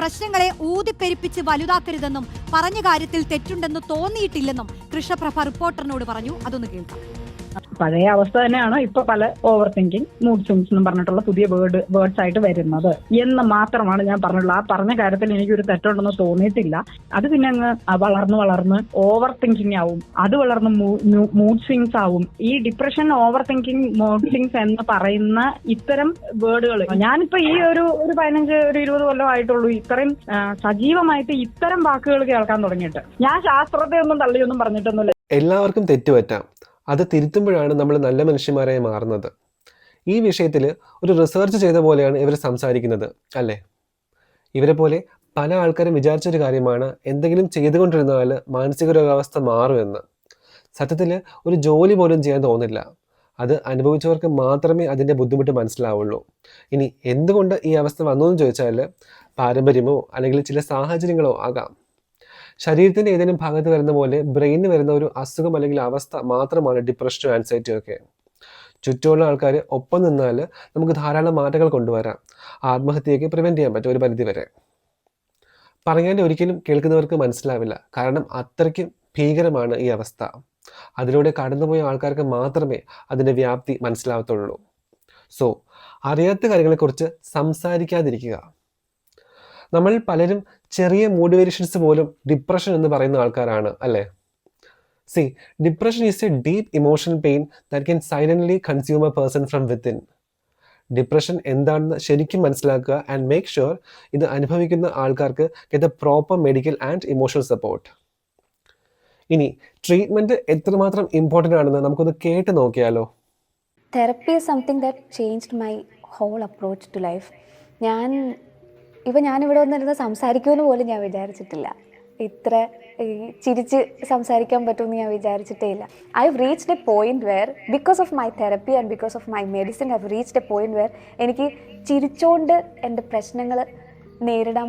പ്രശ്നങ്ങളെ ഊതിപ്പെരുപ്പിച്ച് വലുതാക്കരുതെന്നും പറഞ്ഞ കാര്യത്തിൽ തെറ്റുണ്ടെന്ന് തോന്നിയിട്ടില്ലെന്നും കൃഷ്ണപ്രഭ റിപ്പോർട്ടറിനോട് പറഞ്ഞു. അതൊന്ന് കേൾക്കാം. പഴയ അവസ്ഥ തന്നെയാണ് ഇപ്പൊ പല ഓവർ തിങ്കിങ് മൂഡ് സ്വിങ്സ് എന്നും പറഞ്ഞിട്ടുള്ള പുതിയ വേർഡ് വേർഡ്സ് ആയിട്ട് വരുന്നത്. എന്ന് മാത്രമാണ് ഞാൻ പറഞ്ഞിട്ടുള്ളത് ആ പറഞ്ഞ കാര്യത്തിൽ എനിക്കൊരു തെറ്റുണ്ടെന്ന് തോന്നിയിട്ടില്ല. അത് പിന്നെ അങ്ങ് വളർന്ന് വളർന്ന് ഓവർ തിങ്കിങ് ആവും. അത് വളർന്ന് മൂഡ് സ്വിങ്സ് ആവും. ഈ depression overthinking mood swings എന്ന് പറയുന്ന ഇത്തരം വേർഡുകൾ ഞാനിപ്പോ ഈ ഒരു ഒരു പതിനഞ്ച് ഒരു ഇരുപത് കൊല്ലം ആയിട്ടുള്ളൂ ഇത്രയും സജീവമായിട്ട് ഇത്തരം വാക്കുകൾ കേൾക്കാൻ തുടങ്ങിയിട്ട്. ഞാൻ ശാസ്ത്രത്തെ ഒന്നും തള്ളിയൊന്നും പറഞ്ഞിട്ടൊന്നുമില്ല. എല്ലാവർക്കും തെറ്റുപറ്റാം. അത് തിരുത്തുമ്പോഴാണ് നമ്മൾ നല്ല മനുഷ്യന്മാരായി മാറുന്നത്. ഈ വിഷയത്തിൽ ഒരു റിസർച്ച് ചെയ്ത പോലെയാണ് ഇവർ സംസാരിക്കുന്നത് അല്ലേ? ഇവരെ പോലെ പല ആൾക്കാരും വിചാരിച്ചൊരു കാര്യമാണ് എന്തെങ്കിലും ചെയ്തുകൊണ്ടിരുന്നാൽ മാനസിക രോഗാവസ്ഥ മാറുമെന്ന് സത്യത്തിൽ ഒരു ജോലി പോലും ചെയ്യാൻ തോന്നില്ല. അത് അനുഭവിച്ചവർക്ക് മാത്രമേ അതിന്റെ ബുദ്ധിമുട്ട് മനസ്സിലാവുള്ളൂ. ഇനി എന്തുകൊണ്ട് ഈ അവസ്ഥ വന്നു എന്ന് ചോദിച്ചാൽ പാരമ്പര്യമോ അല്ലെങ്കിൽ ചില സാഹചര്യങ്ങളോ ആകാം. ശരീരത്തിന്റെ ഏതെങ്കിലും ഭാഗത്ത് വരുന്ന പോലെ ബ്രെയിനിന് വരുന്ന ഒരു അസുഖം അല്ലെങ്കിൽ അവസ്ഥ മാത്രമാണ് ഡിപ്രഷനും ആൻസൈറ്റിയും ഒക്കെ. ചുറ്റുമുള്ള ആൾക്കാർ ഒപ്പം നിന്നാൽ നമുക്ക് ധാരാളം മാറ്റങ്ങൾ കൊണ്ടുവരാം. ആത്മഹത്യയൊക്കെ പ്രിവെന്റ് ചെയ്യാൻ പറ്റും ഒരു പരിധി വരെ പറഞ്ഞാൽ ഒരിക്കലും കേൾക്കുന്നവർക്ക് മനസ്സിലാവില്ല. കാരണം അത്രയ്ക്കും ഭീകരമാണ് ഈ അവസ്ഥ. അതിലൂടെ കടന്നുപോയ ആൾക്കാർക്ക് മാത്രമേ അതിന്റെ വ്യാപ്തി മനസ്സിലാവത്തുള്ളൂ. സോ അറിയാത്ത കാര്യങ്ങളെക്കുറിച്ച് സംസാരിക്കാതിരിക്കുക. നമ്മൾ പലരും ചെറിയ മൂഡ് വേരിയേഷൻസ് പോലും ഡിപ്രഷൻ എന്ന് പറയുന്ന ആൾക്കാരാണ് അല്ലേ? See depression is a deep emotional pain that can silently consume a person from within depression എന്താണെന്ന് ശരിക്കും മനസ്സിലാക്കുക ആൻഡ് മേക്ക് ഷുവർ ഇത് അനുഭവിക്കുന്ന ആൾക്കാർക്ക് get a proper medical and emotional support ഇനി ട്രീറ്റ്മെന്റ് എത്രമാത്രം ഇമ്പോർട്ടന്റ് ആണെന്ന് നമുക്കൊന്ന് കേട്ട് നോക്കിയാലോ? Therapy is something that changed my whole approach to life ഞാൻ ഇപ്പം ഞാനിവിടെ വന്നിരുന്ന് സംസാരിക്കുമെന്ന് പോലും ഞാൻ വിചാരിച്ചിട്ടില്ല. ഇത്ര ചിരിച്ച് സംസാരിക്കാൻ പറ്റുമെന്ന് ഞാൻ വിചാരിച്ചിട്ടേ ഇല്ല. I have reached a point where because of my therapy and because of my medicine I reached a point where എനിക്ക് ചിരിച്ചോണ്ട് എന്റെ പ്രശ്നങ്ങൾ നേരിടാൻ